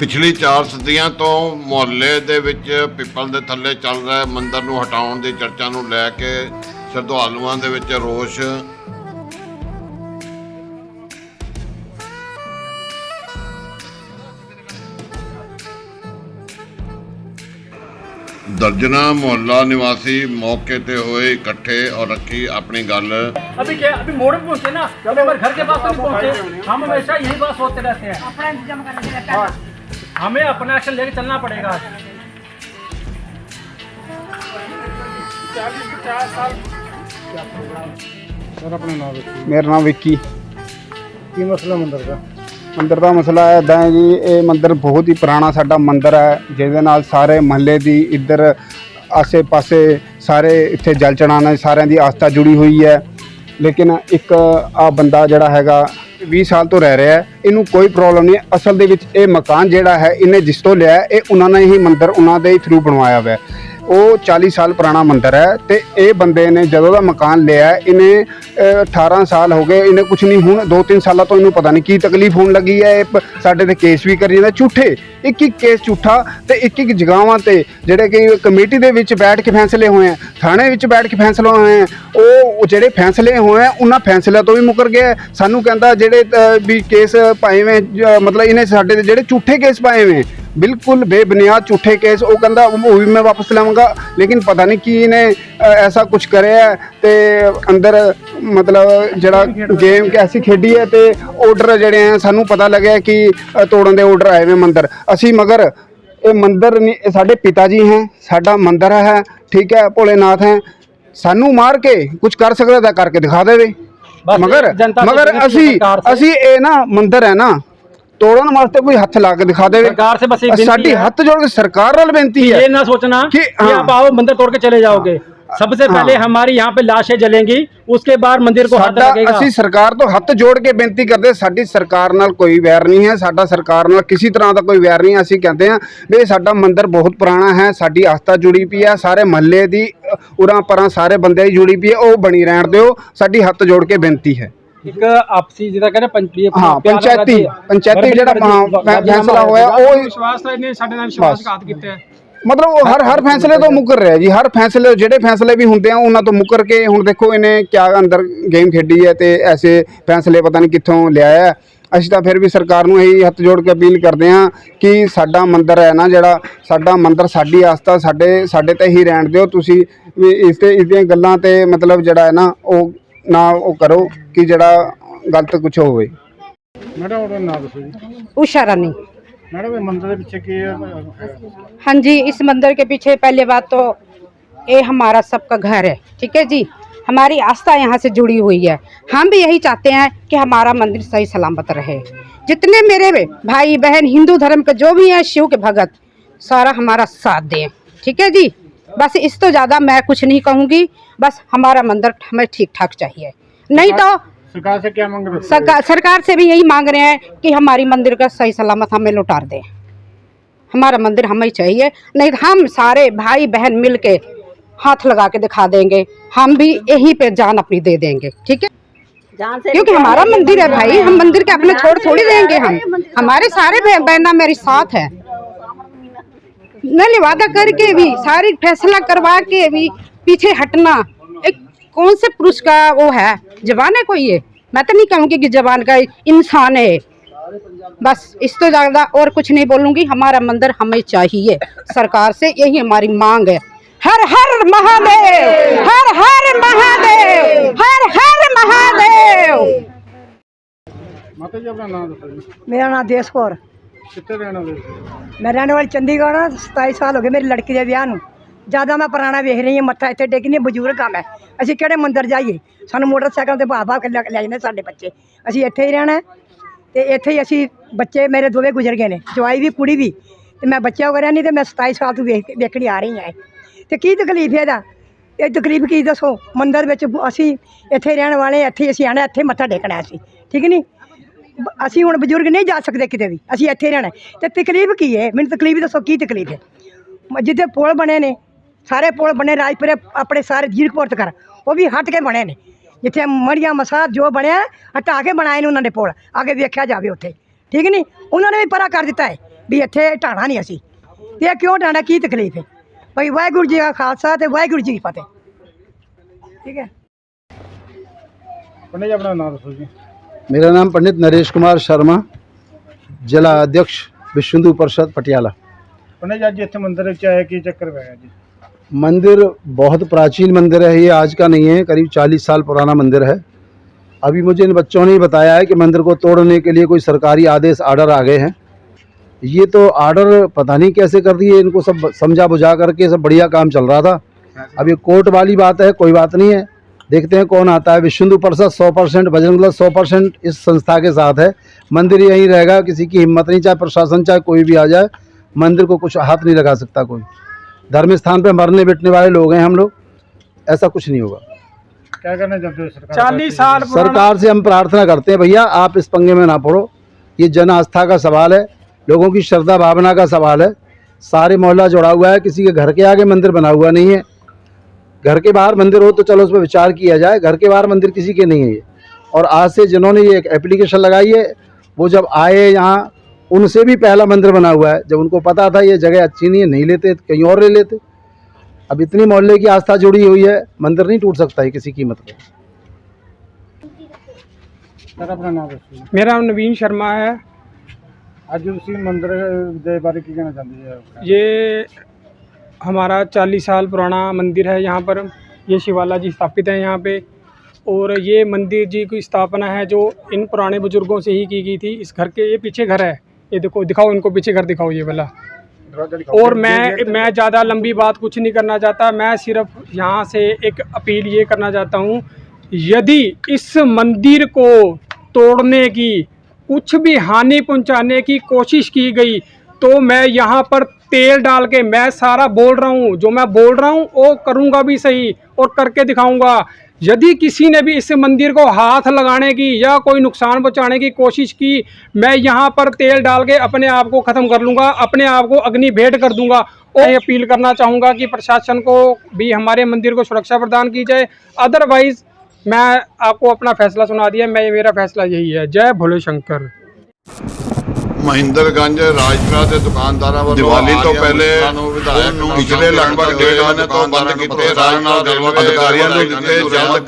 ਪਿਛਲੀ 4 ਸਦੀਆਂ ਤੋਂ ਮੁਹੱਲੇ ਦੇ ਵਿੱਚ ਪਿੱਪਲ ਦੇ ਥੱਲੇ ਚੱਲ ਰਿਹਾ ਮੰਦਿਰ ਨੂੰ ਹਟਾਉਣ ਦੀ ਚਰਚਾ ਨੂੰ ਲੈ ਕੇ ਸ਼ਰਧਾਲੂਆਂ ਦੇ ਵਿੱਚ ਰੋਸ਼ ਦਰਜਨਾ ਮੁਹੱਲਾ ਨਿਵਾਸੀ ਮੌਕੇ ਤੇ ਹੋਏ ਇਕੱਠੇ और ਰੱਖੀ ਆਪਣੀ ਗੱਲ अभी क्या अभी मोड़ पे पहुंचे ना अभी हमारे घर के पास तो नहीं पहुंचे हम हमेशा यही बात सोचते रहते हैं अपना इंतजाम करना रहता है हमें अपना एक्शन लेके चलना पड़ेगा ਮੇਰਾ ਨਾਮ ਵਿੱਕੀ ਕੀ ਮਸਲਾ ਮੰਦਰ ਦਾ ਮੰਦਿਰ ਦਾ ਮਸਲਾ ਇਦਾਂ ਹੈ ਜੀ ਇਹ ਮੰਦਿਰ ਬਹੁਤ ਹੀ ਪੁਰਾਣਾ ਸਾਡਾ ਮੰਦਿਰ ਹੈ ਜਿਹਦੇ ਨਾਲ ਸਾਰੇ ਮਹੱਲੇ ਦੀ ਇੱਧਰ ਆਸੇ-ਪਾਸੇ ਸਾਰੇ ਇੱਥੇ ਜਲ ਚੜਾਉਣਾ ਸਾਰਿਆਂ ਦੀ ਆਸਥਾ ਜੁੜੀ ਹੋਈ ਹੈ ਲੇਕਿਨ ਇੱਕ ਆ ਬੰਦਾ ਜਿਹੜਾ ਹੈਗਾ 20 ਸਾਲ ਤੋਂ ਰਹਿ ਰਿਹਾ ਹੈ, ਇਹਨੂੰ ਕੋਈ ਪ੍ਰੋਬਲਮ ਨਹੀਂ ਅਸਲ ਦੇ ਵਿੱਚ ਇਹ ਮਕਾਨ ਜਿਹੜਾ ਹੈ, ਇਹਨੇ ਜਿਸ ਤੋਂ ਲਿਆ ਇਹ ਉਹਨਾਂ ਨੇ ਹੀ ਮੰਦਰ ਉਹਨਾਂ ਦੇ ਥਰੂ ਬਣਵਾਇਆ ਹੋਇਆ ਹੈ। ਉਹ 40 ਸਾਲ ਪੁਰਾਣਾ ਮੰਦਿਰ ਹੈ ਤੇ ਇਹ ਬੰਦੇ ਨੇ ਜਦੋਂ ਦਾ ਮਕਾਨ ਲਿਆ ਇਹਨੇ ਅਹ, 18 ਸਾਲ ਹੋ ਗਏ ਇਹਨੇ ਕੁਝ ਨਹੀਂ ਹੁਣ 2-3 ਸਾਲਾਂ ਤੋਂ ਇਹਨੂੰ ਪਤਾ ਨਹੀਂ ਕੀ ਤਕਲੀਫ ਹੋਣ ਲੱਗੀ ਹੈ ਇਹ ਪ- ਸਾਡੇ ਤੇ ਕੇਸ ਵੀ ਕਰੀ ਜਾਂਦਾ ਝੂਠੇ ਇੱਕ ਇੱਕ ਕੇਸ ਝੂਠਾ ਤੇ ਇੱਕ ਇੱਕ ਜਗ੍ਹਾਵਾਂ ਤੇ ਜਿਹੜੇ ਕਿ ਕਮੇਟੀ ਦੇ ਵਿੱਚ ਬੈਠ ਕੇ ਫੈਸਲੇ ਹੋਏ ਆ ਥਾਣੇ ਵਿੱਚ ਬੈਠ ਕੇ ਫੈਸਲੇ ਹੋਏ ਆ ਉਹ ਜਿਹੜੇ ਫੈਸਲੇ ਹੋਏ ਆ ਉਹਨਾਂ ਫੈਸਲਿਆਂ ਤੋਂ ਵੀ ਮੁਕਰ ਗਿਆ ਸਾਨੂੰ ਕਹਿੰਦਾ ਜਿਹੜੇ ਵੀ ਕੇਸ ਪਾਏ ਵੇ ਮਤਲਬ ਇਹਨੇ ਸਾਡੇ ਤੇ ਜਿਹੜੇ ਝੂਠੇ ਕੇਸ ਪਾਏ ਵੇ ਬਿਲਕੁਲ ਬੇਬੁਨਿਆਦ ਝੂਠੇ ਕੇਸ ਉਹ ਕਹਿੰਦਾ ਉਹ ਵੀ ਮੈਂ ਵਾਪਸ ਲਵਾਂਗਾ ਲੇਕਿਨ ਪਤਾ ਨਹੀਂ ਕੀ ਇਹਨੇ ਐਸਾ ਕੁਝ ਕਰਿਆ ਤੇ ਅੰਦਰ ਮਤਲਬ ਜਿਹੜਾ ਗੇਮ ਐਸੀ ਖੇਡੀ ਹੈ ਤੇ ਆਰਡਰ ਜਿਹੜੇ ਆ ਸਾਨੂੰ ਪਤਾ ਲੱਗਿਆ ਕਿ ਤੋੜਨ ਦੇ ਆਰਡਰ ਆਏ ਹੋਏ ਮੰਦਰ। ਅਸੀਂ ਮਗਰ ਇਹ ਮੰਦਰ ਨਹੀਂ ਸਾਡੇ ਪਿਤਾ ਜੀ ਹੈ ਸਾਡਾ ਮੰਦਰ ਹੈ ਠੀਕ ਹੈ ਭੋਲੇਨਾਥ ਹੈ। ਸਾਨੂੰ ਮਾਰ ਕੇ ਕੁਝ ਕਰ ਸਕਦਾ ਤਾਂ ਕਰਕੇ ਦਿਖਾ ਦੇਵੇ। ਮਗਰ ਮਗਰ ਅਸੀਂ। ਅਸੀਂ ਇਹ ਨਾ ਮੰਦਰ ਹੈ ਨਾ ਤੋੜਨ ਵਾਸਤੇ ਕੋਈ ਹੱਥ ਲਾ ਕੇ ਦਿਖਾ ਦੇਵੇ सरकार से बस एक विनती ਸਾਡੀ है ਹੱਥ ਜੋੜ ਕੇ ਸਰਕਾਰ ਨਾਲ ਬੇਨਤੀ ਹੈ ये ना सोचना कि कि हाँ। आप आओ मंदिर तोड़ के चले जाओगे सबसे हाँ। पहले हमारी यहाँ पे लाशें जलेंगी उसके बाद मंदिर को हाथ ਸਾਡਾ लगेगा ਅਸੀਂ ਸਰਕਾਰ ਤੋਂ ਹੱਥ ਜੋੜ ਕੇ ਬੇਨਤੀ ਕਰਦੇ ਸਾਡੀ ਸਰਕਾਰ ਨਾਲ ਕੋਈ ਵੈਰ ਨਹੀਂ ਹੈ ਸਾਡਾ ਸਰਕਾਰ ਨਾਲ ਕਿਸੇ ਤਰ੍ਹਾਂ ਦਾ ਕੋਈ ਵੈਰ ਨਹੀਂ ਹੈ। ਅਸੀਂ ਕਹਿੰਦੇ ਹਾਂ ਵੀ ਇਹ ਸਾਡਾ ਮੰਦਿਰ ਬਹੁਤ ਪੁਰਾਣਾ ਹੈ ਸਾਡੀ ਆਸਥਾ ਜੁੜੀ ਪਈ ਹੈ ਸਾਰੇ ਮਹੱਲੇ ਦੀ ਅ, ਉਰਾਂ ਪਰਾਂ ਸਾਰੇ ਬੰਦੇ ਦੀ ਜੁੜੀ ਪਈ ਹੈ ਉਹ ਬਣੀ ਰਹਿਣ ਦਿਓ ਸਾਡੀ ਹੱਥ ਜੋੜ ਕੇ ਬੇਨਤੀ ਹੈ ਇੱਕ ਆਪਸੀ ਜਿਹਦਾ ਕਹਿੰਦੇ ਪੰਚੀ ਹਾਂ ਪੰਚਾਇਤੀ ਪੰਚਾਇਤੀ ਜਿਹੜਾ ਫੈਸਲਾ ਹੋਇਆ ਉਹ ਵਿਸ਼ਵਾਸ ਤਾਂ ਇਹਨੇ ਸਾਡੇ ਨਾਲ ਵਿਸ਼ਵਾਸਘਾਤ ਕੀਤਾ ਹੈ। ਮਤਲਬ ਉਹ ਹਰ ਹਰ ਫੈਸਲੇ ਤੋਂ ਮੁਕਰ ਰਿਹਾ ਜੀ ਹਰ ਫੈਸਲੇ ਜਿਹੜੇ ਫੈਸਲੇ ਵੀ ਹੁੰਦੇ ਆ ਉਹਨਾਂ ਤੋਂ ਮੁਕਰ ਕੇ ਹੁਣ ਦੇਖੋ ਇਹਨੇ ਕਿਆ ਅੰਦਰ ਗੇਮ ਖੇਡੀ ਹੈ ਤੇ ਐਸੇ ਫੈਸਲੇ ਪਤਾ ਨਹੀਂ ਕਿੱਥੋਂ ਲਿਆਇਆ। ਅਸੀਂ ਤਾਂ ਫਿਰ ਵੀ ਸਰਕਾਰ ਨੂੰ ਇਹੀ ਹੱਥ ਜੋੜ ਕੇ ਅਪੀਲ ਕਰਦੇ ਹਾਂ ਕਿ ਸਾਡਾ ਮੰਦਿਰ ਹੈ ਨਾ ਜਿਹੜਾ ਸਾਡਾ ਮੰਦਿਰ ਸਾਡੀ ਆਸਥਾ ਸਾਡੇ ਸਾਡੇ ਤੇ ਹੀ ਰਹਿਣ ਦਿਓ। ਤੁਸੀਂ ਇਸ ਤੇ ਇਸ ਦੀਆਂ ਗੱਲਾਂ ਤੇ ਮਤਲਬ ਜਿਹੜਾ ਹੈ ਨਾ ਉਹ ਨਾ ਉਹ ਕਰੋ ਕਿ ਜਿਹੜਾ ਗਲਤ ਕੁਝ ਹੋਵੇ ਮੈਡਮ ਉਹਦਾ ਨਾਮ ਦੱਸੋ ਜੀ उषा रानी ਮੈਡਮ ਇਹ ਮੰਦਰ ਦੇ ਪਿੱਛੇ ਕੀ ਹੈ हाँ जी इस मंदिर के पीछे पहले बात तो ये हमारा सबका घर है ठीक है जी हमारी आस्था यहाँ से जुड़ी हुई है हम भी यही चाहते हैं कि हमारा मंदिर सही सलामत रहे जितने मेरे भाई बहन हिंदू धर्म के जो भी हैं शिव के भगत सारा हमारा साथ दें ठीक है जी बस इस तो ज़्यादा मैं कुछ नहीं कहूँगी। बस हमारा मंदिर हमें ठीक ठाक चाहिए। नहीं तो सरकार से क्या मांग रहे सरकार सरकार से भी यही मांग रहे हैं कि हमारी मंदिर का सही सलामत हमें लुटार दे। हमारा मंदिर हमें चाहिए। नहीं तो हम सारे भाई बहन मिल हाथ लगा के दिखा देंगे। हम भी यही पे जान अपनी दे देंगे। ठीक है? क्योंकि हमारा मंदिर है भाई। हम मंदिर के अपने छोड़ थोड़ी देंगे हम। हमारे सारे बहना मेरे साथ है। मैंने वादा करके भी सारी फैसला करवा के भी पीछे हटना एक कौन से पुरुष का वो है? जवान है कोई ये? मैं तो नहीं कहूँगी कि जवान का इंसान है। बस इस तो ज़्यादा और कुछ नहीं बोलूँगी हमारा मंदिर हमें चाहिए। सरकार से यही हमारी मांग है। हर हर महादेव हर हर महादेव हर हर महादेव। मेरा नाम देश कौर ਕਿੱਥੇ ਰਹਿਣ ਵਾਲੇ ਹੋ? ਮੈਂ ਰਹਿਣ ਵਾਲੀ ਚੰਡੀਗੜ੍ਹ ਹਾਂ 27 ਸਾਲ ਹੋ ਗਏ ਮੇਰੀ ਲੜਕੀ ਦੇ ਵਿਆਹ ਨੂੰ। ਜ਼ਿਆਦਾ ਮੈਂ ਪੁਰਾਣਾ ਵੇਖ ਰਹੀ ਹਾਂ, ਮੱਥਾ ਇੱਥੇ ਟੇਕਣੀ ਬਜ਼ੁਰਗ ਆ ਮੈਂ। ਅਸੀਂ ਕਿਹੜੇ ਮੰਦਰ ਜਾਈਏ? ਸਾਨੂੰ ਮੋਟਰਸਾਈਕਲ ਤੇ ਬਾਬਾ ਕੇ ਲੈ ਲੈ ਜਾਂਦੇ ਸਾਡੇ ਬੱਚੇ। ਅਸੀਂ ਇੱਥੇ ਹੀ ਰਹਿਣਾ ਹੈ ਤੇ ਇੱਥੇ ਹੀ ਅਸੀਂ ਬੱਚੇ ਮੇਰੇ ਦੋਵੇਂ ਗੁਜ਼ਰ ਗਏ ਨੇ। ਜਵਾਈ ਵੀ, ਕੁੜੀ ਵੀ। ਤੇ ਮੈਂ ਬੱਚਾ ਵਗੈਰਾ ਨਹੀਂ ਤੇ ਮੈਂ 27 ਸਾਲ ਤੋਂ ਵੇਖ ਵੇਖਣੀ ਆ ਰਹੀ ਹਾਂ ਇਹ। ਤੇ ਕੀ ਤਕਲੀਫ ਹੈ ਇਹਦਾ? ਇਹ ਤਕਲੀਫ ਕੀ ਦੱਸੋ? ਮੰਦਰ ਵਿੱਚ ਅਸੀਂ ਇੱਥੇ ਰਹਿਣ ਵਾਲੇ ਹਾਂ, ਇੱਥੇ ਹੀ ਅਸੀਂ ਆਣਾ ਇੱਥੇ ਮੱਥਾ ਟੇਕਣਾ ਅਸੀਂ। ਠੀਕ ਨਹੀਂ? ਅਸੀਂ ਹੁਣ ਬਜ਼ੁਰਗ ਨਹੀਂ ਜਾ ਸਕਦੇ ਕਿਤੇ ਵੀ, ਅਸੀਂ ਇੱਥੇ ਰਹਿਣਾ ਹੈ। ਤੇ ਤਕਲੀਫ ਕੀ ਹੈ? ਮੈਨੂੰ ਤਕਲੀਫ ਦੱਸੋ, ਕੀ ਤਕਲੀਫ ਹੈ? ਜਿੱਥੇ ਪੁਲ ਬਣੇ ਨੇ, ਸਾਰੇ ਪੁਲ ਬਣੇ, ਰਾਜਪੁਰੇ ਆਪਣੇ ਸਾਰੇ ਜੀਰਕਪੁਰ ਤੱਕ ਉਹ ਵੀ ਹਟ ਕੇ ਬਣੇ ਨੇ। ਜਿੱਥੇ ਮੜੀਆਂ ਮਸਾਦ ਜੋ ਬਣਿਆ, ਹਟਾ ਕੇ ਬਣਾਏ ਨੇ ਉਹਨਾਂ ਨੇ ਪੁਲ, ਅੱਗੇ ਵੇਖਿਆ ਜਾਵੇ ਉੱਥੇ। ਠੀਕ ਨਹੀਂ ਉਹਨਾਂ ਨੇ ਵੀ ਪਰਾ ਕਰ ਦਿੱਤਾ ਹੈ ਵੀ ਇੱਥੇ ਢਾਣਾ ਨਹੀਂ ਅਸੀਂ। ਤੇ ਇਹ ਕਿਉਂ ਢਾਣਾ, ਕੀ ਤਕਲੀਫ ਹੈ? ਭਾਈ ਵਾਹਿਗੁਰੂ ਜੀ ਦਾ ਖਾਲਸਾ ਤੇ ਵਾਹਿਗੁਰੂ ਜੀ ਕੀ ਫਤਿਹ। ਠੀਕ ਹੈ? ਪੰਡਿਤ ਜੀ, ਆਪਣਾ ਨਾਮ ਦੱਸੋ ਜੀ। मेरा नाम पंडित नरेश कुमार शर्मा जिला अध्यक्ष विश्व हिंदू परिषद पटियाला पंडित मंदिर है कि चक्कर जी? मंदिर बहुत प्राचीन मंदिर है ये आज का नहीं है करीब 40 साल पुराना मंदिर है। अभी मुझे इन बच्चों ने बताया है कि मंदिर को तोड़ने के लिए कोई सरकारी आदेश आर्डर आ गए हैं। ये तो आर्डर पता नहीं कैसे कर दिए इनको सब समझा बुझा करके सब बढ़िया काम चल रहा था। अब ये कोर्ट वाली बात है कोई बात नहीं है। देखते हैं कौन आता है। विश्व हिंदू परिषद सौ परसेंट बजरंग दल सौ परसेंट इस संस्था के साथ है। मंदिर यहीं रहेगा किसी की हिम्मत नहीं चाहे प्रशासन चाहे कोई भी आ जाए मंदिर को कुछ हाथ नहीं लगा सकता कोई। धर्म स्थान पर मरने बैठने वाले लोग हैं हम लोग ऐसा कुछ नहीं होगा। क्या करना चाहते हो चालीस साल सरकार से हम प्रार्थना करते हैं भैया आप इस पंगे में ना पड़ो। ये जन आस्था का सवाल है लोगों की श्रद्धा भावना का सवाल है। सारे मोहल्ला जुड़ा हुआ है किसी के घर के आगे मंदिर बना हुआ नहीं है। घर के बाहर मंदिर हो तो चलो उस पर विचार किया जाए। घर के बाहर मंदिर किसी के नहीं है और आज से जिन्होंने ये एक एप्लीकेशन लगाई है वो जब आए यहाँ उनसे भी पहला मंदिर बना हुआ है। जब उनको पता था ये जगह अच्छी नहीं है नहीं लेते कहीं और ले लेते। अब इतनी मोहल्ले की आस्था जुड़ी हुई है मंदिर नहीं टूट सकता है किसी कीमत मतलब। पर मेरा नवीन शर्मा है। आज उसी मंदिर के बारे की कहना चाहती है। ये हमारा चालीस साल पुराना मंदिर है यहाँ पर ये शिवाला जी स्थापित हैं यहाँ पे। और ये मंदिर जी की स्थापना है जो इन पुराने बुज़ुर्गों से ही की गई थी। इस घर के ये पीछे घर है। ये देखो दिखाओ इनको पीछे घर दिखाओ ये वाला। और मैं मैं ज़्यादा लंबी बात कुछ नहीं करना चाहता। मैं सिर्फ़ यहाँ से एक अपील ये करना चाहता हूँ यदि इस मंदिर को तोड़ने की कुछ भी हानि पहुँचाने की कोशिश की गई तो मैं यहाँ पर तेल डाल के मैं सारा बोल रहा हूँ। जो मैं बोल रहा हूँ, वो करूँगा भी सही और करके दिखाऊँगा। यदि किसी ने भी इस मंदिर को हाथ लगाने की या कोई नुकसान पहुँचाने की कोशिश की, मैं यहाँ पर तेल डाल के अपने आप को ख़त्म कर लूँगा, अपने आप को अग्नि भेंट कर दूँगा और अपील करना चाहूँगा कि प्रशासन को भी हमारे मंदिर को सुरक्षा प्रदान की जाए। अदरवाइज़ मैं आपको अपना फैसला सुना दिया। मैं, मेरा फैसला यही है। जय भोले शंकर ਮਹਿੰਦਰਗੰਜ ਰਾਜਪੁਰਾ ਦੇ ਦੁਕਾਨਦਾਰਾਂ ਵੱਲੋਂ ਦੀਵਾਲੀ ਤੋਂ ਪਹਿਲੇ ਪਿਛਲੇ ਲਗਭਗ ਡੇਢ ਮਹੀਨੇ ਤੋਂ ਬੰਦ ਕੀਤੇ ਰਾਜ ਨਾਲ ਅਧਿਕਾਰੀਆਂ ਨੂੰ ਦਿੱਤੇ ਜਲਦ